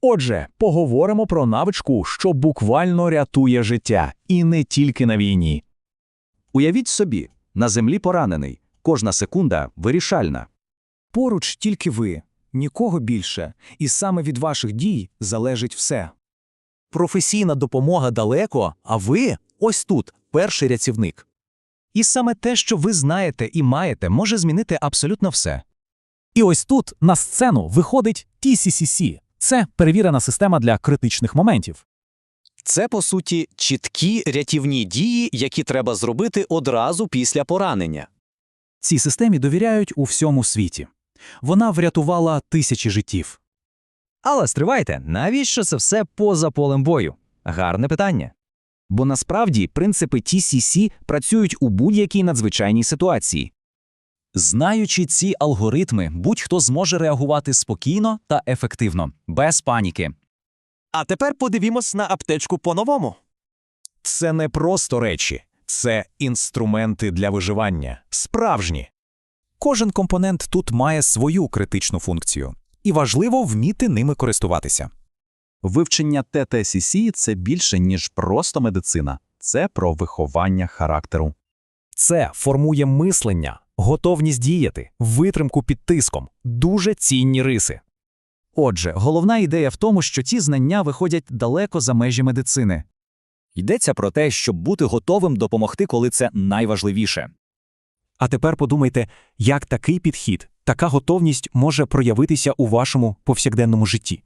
Отже, поговоримо про навичку, що буквально рятує життя, і не тільки на війні. Уявіть собі, на землі поранений, кожна секунда вирішальна. Поруч тільки ви, нікого більше, і саме від ваших дій залежить все. Професійна допомога далеко, а ви ось тут, перший рятівник. І саме те, що ви знаєте і маєте, може змінити абсолютно все. І ось тут на сцену виходить TCCC. Це перевірена система для критичних моментів. Це, по суті, чіткі рятівні дії, які треба зробити одразу після поранення. Цій системі довіряють у всьому світі. Вона врятувала тисячі життів. Але стривайте, навіщо це все поза полем бою? Гарне питання. Бо насправді принципи TCC працюють у будь-якій надзвичайній ситуації. Знаючи ці алгоритми, будь-хто зможе реагувати спокійно та ефективно, без паніки. А тепер подивімось на аптечку по-новому. Це не просто речі, це інструменти для виживання, справжні. Кожен компонент тут має свою критичну функцію, і важливо вміти ними користуватися. Вивчення ТТСС – це більше, ніж просто медицина. Це про виховання характеру. Це формує мислення, готовність діяти, витримку під тиском, дуже цінні риси. Отже, головна ідея в тому, що ці знання виходять далеко за межі медицини. Йдеться про те, щоб бути готовим допомогти, коли це найважливіше. А тепер подумайте, як такий підхід, така готовність може проявитися у вашому повсякденному житті.